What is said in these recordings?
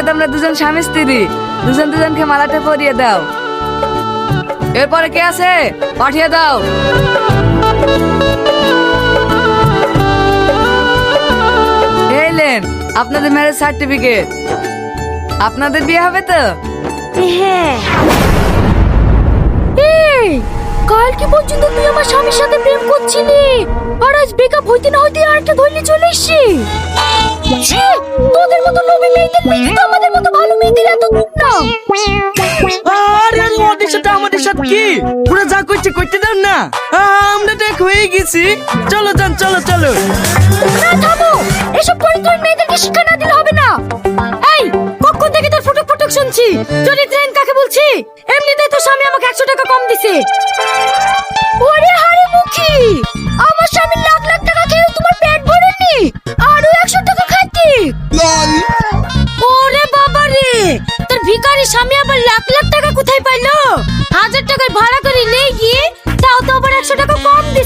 থেকে তোমরা দুজন স্বামী স্ত্রী দুজন দুজনকে মালাটা পরিয়ে দাও। এরপরে কে আছে? পাঠিয়ে দাও। এইলেন আপনাদের ম্যারেজ সার্টিফিকেট আপনাদের বিয়ে হবে তো? হ্যাঁ। এই কালকে পর্যন্ত তুই আমার স্বামীর সাথে প্রেম করছিলি? আর আজ ব্রেকআপ হইতে না হইতে আরেকটা ধরলে চলে এসছি মতো লোভী মেয়েদের তো আমাদের মতো ভালো মেয়েদের এত দুঃখ? না আরে ওদের সাথে আমাদের সাথে কি? পুরো যা করছে করতে দাও না। আমরা এক হয়ে গেছি। চলো যান চলো চলো। না থামো! এসব পরিত্রাণ মেয়েদেরকে শিক্ষা না দিলে হবে না। এই কখন থেকে তোর ফুটুক ফুটুক শুনছি। চরিত্রহীন কাকে বলছি? এমনিতেই তো স্বামী আমাকে একশো টাকা কম দিছে। ওরে হারে মুখি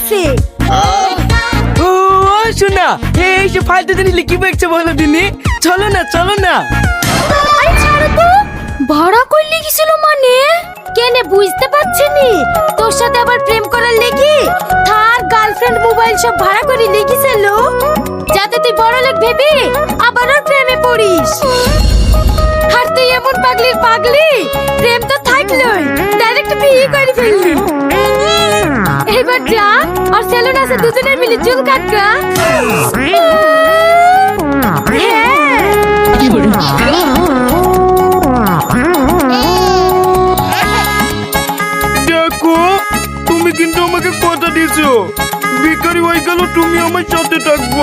দিছে ও শোনা এই যে ফালতু জিনিস লিখি বেগছে বলো দিনি। চলো না চলো না। আরে ছাড়ো তো ভাড়া করলে গেছিল মানে? কেনে বুঝতে পারছিনি তোর সাথে আবার প্রেম করার লেগে? থার গার্লফ্রেন্ড মোবাইল সব ভাড়া করে লেগেছিল যাতে তুই বড় লোক ভেবে আবার ওর প্রেমে পড়িস। আর তুই এমন পাগলির পাগলি প্রেম তো থাকলোই। ডাইরেক্ট বিয়ে করে ফেললি। তো দুজনে মিলে চুল কাটকা দেখো তুমি কিন্তু আমাকে কথা দিছো ভিখারি হয়ে গেল তুমি আমার সাথে থাকব।